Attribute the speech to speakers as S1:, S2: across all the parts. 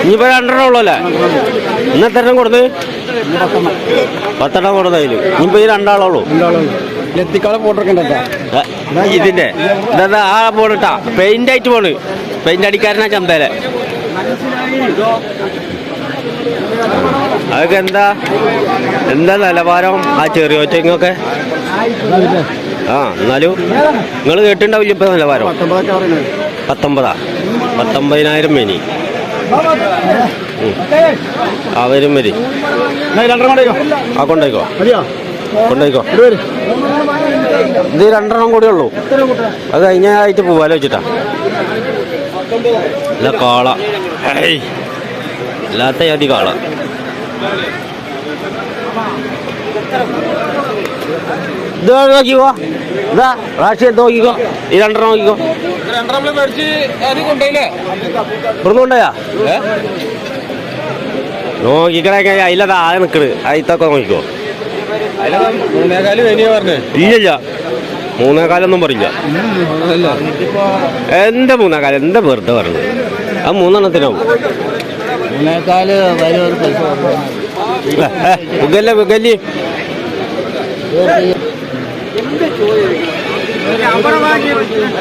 S1: ഇനിയിപ്പോ രണ്ടെണ്ണം ഉള്ളൂ അല്ലേ ഇന്ന് എത്ര എണ്ണം കൊടുത്ത്? പത്തെണ്ണം കൊടുത്തതിൽ ഇനിയിപ്പോ ഈ രണ്ടാളുള്ളൂ ഇതിന്റെ. ഇതാ ആ പോണിട്ടാ പെയിന്റ് ആയിട്ട് പോണ്. പെയിന്റ് അടിക്കാരനാ ചന്തയിലെ. അതൊക്കെ എന്താ? എന്താ നിലവാരം ആ ചെറിയ ഒറ്റങ്ങൊക്കെ ആ എന്നാലും നിങ്ങൾ കേട്ടിണ്ടാവില്ല ഇപ്പൊ നിലവാരം? പത്തൊമ്പതാ? പത്തൊമ്പതിനായിരം മേനി. ആ വരും വരും. ആ
S2: കൊണ്ടോയിക്കോ.
S1: കൊണ്ടോയിക്കോ.
S2: ഇത്
S1: രണ്ടെണ്ണം കൂടെ ഉള്ളൂ. അത് കഴിഞ്ഞായിട്ട് പോവാലോ വെച്ചിട്ടാ. അല്ല കാള. അല്ലാത്ത ജാതി കാള. ഇത് നോക്കിക്കോ. ഇതാ റാഷി നോക്കിക്കോ. ഈ രണ്ടെണ്ണം നോക്കിക്കോ. ഇവിടുന്ന് കൊണ്ടോയാ നോക്കിക്കണേ അതിലതാ ആകെ നിക്കണ്. അതിത്തൊക്കെ നോക്കിക്കോ. ഇല്ലില്ല. മൂന്നേകാലൊന്നും പറയില്ല. എന്റെ മൂന്നേകാലം? എന്റെ വെറുതെ പറഞ്ഞു ആ മൂന്നെണ്ണത്തിനാവും.
S2: മൂന്നേക്കാൽ വരും ഒരു പറ്റി
S1: വിഗല്ല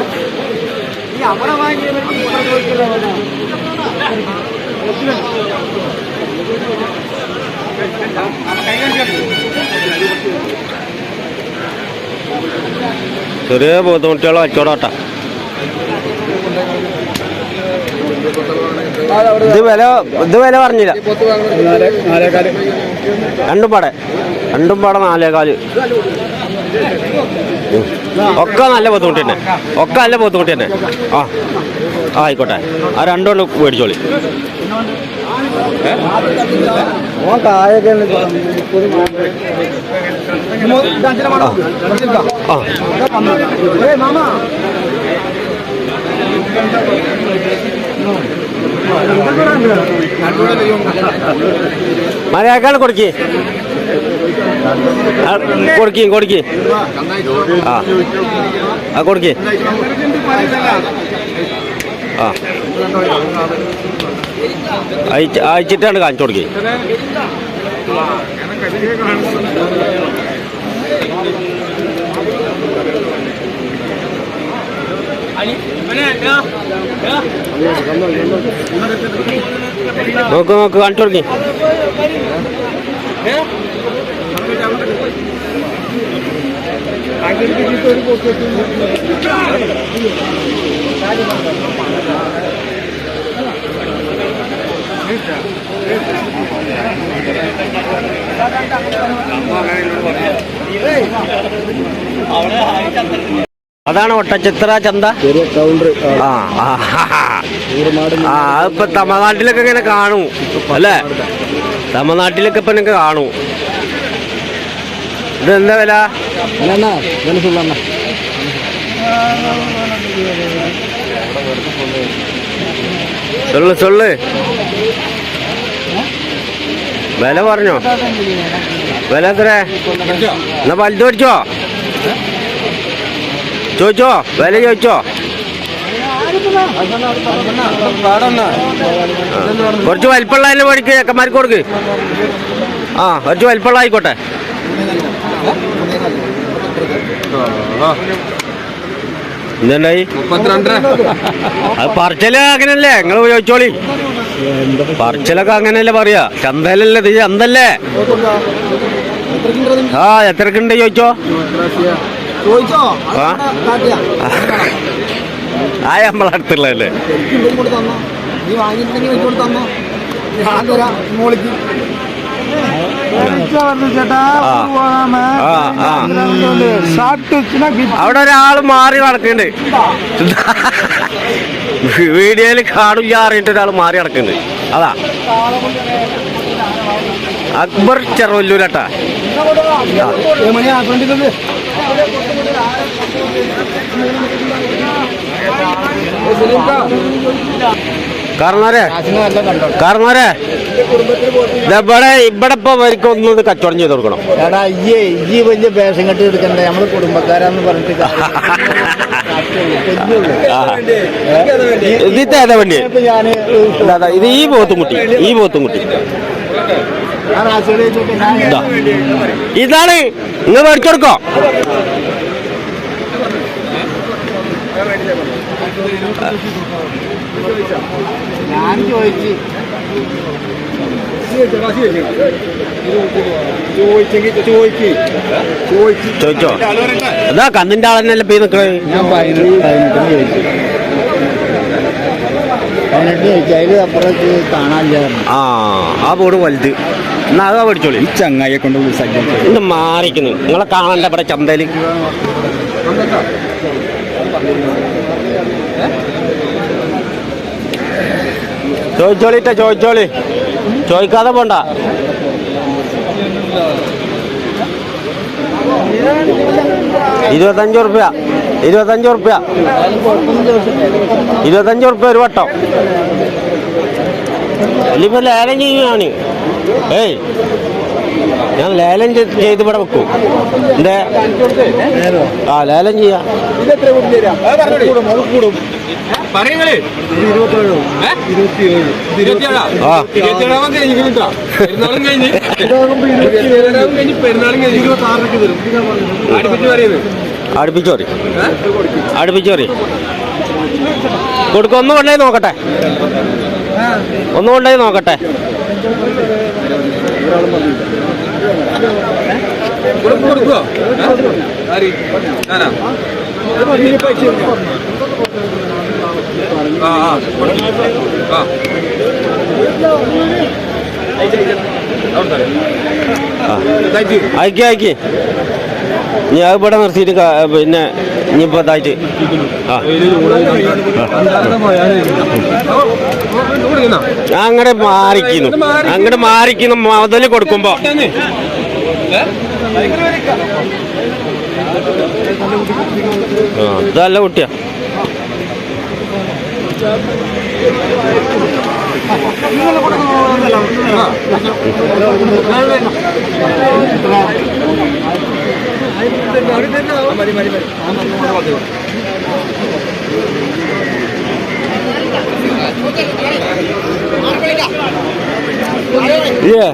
S1: വിഗല്ലി ചെറിയ ബുദ്ധിമുട്ടുകളോ അച്ചോടോട്ട ഇത് വില ഇത് വില പറഞ്ഞില്ല. രണ്ടും പാടെ. രണ്ടും പാടെ നാലേകാൽ. ഒക്കെ നല്ല ബുദ്ധിമുട്ട് തന്നെ. ഒക്കെ നല്ല ബുദ്ധിമുട്ട് തന്നെ. ആ ആയിക്കോട്ടെ. ആ രണ്ടുകൊണ്ട് മേടിച്ചോളി. മലയാക്കാണ് കൊടുക്കി. കൊടുക്കി കൊടുക്കി. ആ. ആ കൊടുക്കി. ആ. അയച്ച് അയച്ചിട്ടാണ് കാണിച്ചു കൊടുക്കി. നോക്ക് നോക്ക് കാണിച്ചു കൊടുക്കി. അതാണ് ഒട്ടച്ചിത്ര ചന്ത. ആ. ആ ഇപ്പൊ തമിഴ്നാട്ടിലൊക്കെ ഇങ്ങനെ കാണൂ അല്ലേ? തമിഴ്നാട്ടിലൊക്കെ ഇപ്പൊ നിങ്ങൾക്ക് കാണൂ. ഇത് എന്താ വില സൊള്ളു സൊള്ളു വില പറഞ്ഞോ? വില എത്ര എന്നാ വലുത് മേടിച്ചോ ചോദിച്ചോ? വില ചോദിച്ചോ. കുറച്ച് വലിപ്പമുള്ള മേടിക്ക് ചെക്കന്മാർക്ക് കൊടുക്ക്. ആ കുറച്ച് വലിപ്പമുള്ള ആയിക്കോട്ടെ. എന്തുണ്ടായി അത് പറച്ചൽ അങ്ങനല്ലേ? നിങ്ങൾ ചോദിച്ചോളി. പറച്ചലൊക്കെ അങ്ങനെയല്ലേ പറയാ. ചന്തലല്ലേ ഇത്? ചന്തല്ലേ? ആ എത്രക്കുണ്ട് ചോദിച്ചോ?
S2: ചോദിച്ചോ?
S1: ആ. നമ്മളെ അടുത്തുള്ളതല്ലേ.
S2: നീ വാങ്ങിയിട്ടുണ്ടെങ്കിൽ ഇങ്ങോട്ട് തന്നോ? ഞാൻ തരാം മോളിക്ക് ചേട്ടാ
S1: ആ. ആ ആ
S2: ഷാർട്ട്
S1: അവിടെ ഒരാൾ മാറി നടക്കുന്നുണ്ട് വീഡിയോയിൽ കാണില്ല അറിയിട്ട് ഒരാൾ മാറി നടക്കുന്നുണ്ട് അതാ. അക്ബർ ചെറുവല്ലൂരട്ടാ. കാരണവരെ കാരണവരെ. ഇവിടെ ഇവിടെ ഇപ്പൊ അവർക്ക് ഒന്ന് കച്ചവടം ചെയ്ത് കൊടുക്കണം.
S2: എടാ ഇയ്യേ ഈ വലിയ വേഷം കെട്ടി എടുക്കണ്ടേ? നമ്മൾ കുടുംബക്കാരാന്ന് പറഞ്ഞിട്ട്
S1: ഏതാ വണ്ടി
S2: ഞാൻ
S1: ഇതാ, ഈ പോത്തും കുട്ടി. ഈ പോത്തും കുട്ടി. ഇതാ ഇതാണ്. നിങ്ങൾ മേടിച്ചു കൊടുക്കോ.
S2: ഞാൻ ചോദിച്ചു
S1: ചോദിച്ചോ. അതാ കന്നിന്റെ ആളെന്നല്ല പോയി നിക്കണേ?
S2: ഞാൻ പതിനെട്ട് പതിനെട്ടിന് ചോദിച്ചു പതിനെട്ട് ചോദിച്ചു അതിൽ അപ്പുറത്ത് കാണാനില്ല
S1: ആ ആ ബോർഡ് വലുത്. എന്നാ അതാ മേടിച്ചോളി
S2: ഈ ചങ്ങായിയെ കൊണ്ട്
S1: ഇന്ന് മാറിക്കുന്നു നിങ്ങളെ കാണണ്ട ഇവിടെ ചന്തയിൽ. ചോദിച്ചോളിട്ട ചോദിച്ചോളി ചോദിക്കാതെ പോണ്ട. ഇരുപത്തഞ്ച് ഉറുപ്യ ഇരുപത്തഞ്ച് ഉറുപ്യ ഇരുപത്തഞ്ച് ഉറുപ്യ ഒരു വട്ടം. ഇനിയിപ്പോ ലേലം ചെയ്യുകയാണ് ഏയ് ഞാൻ ലേലം ചെയ്ത് ഇവിടെ വെക്കും. ആ ലേലം ചെയ്യാം. അടുപ്പിച്ചോറി അടുപ്പിച്ചോറി കൊടുക്കും ഒന്നും കൊണ്ടേ നോക്കട്ടെ. ഒന്ന് കൊണ്ടേ നോക്കട്ടെ.
S3: കൊടുക്കും കൊടുക്കുവോ ആര് ഞാനാ ആ ആ.
S1: അയക്കി അയക്കി ഇവിടെ നിർത്തിയിട്ട് പിന്നെ ഇനിയിപ്പോ ഇതായിട്ട് ആ
S3: കൊടുക്കുന്ന
S1: അങ്ങടെ മാറിക്കുന്നു അങ്ങടെ മാറിക്കുന്നു മുതൽ കൊടുക്കുമ്പോ ആ ഇതല്ല കുട്ടിയാ Yeah.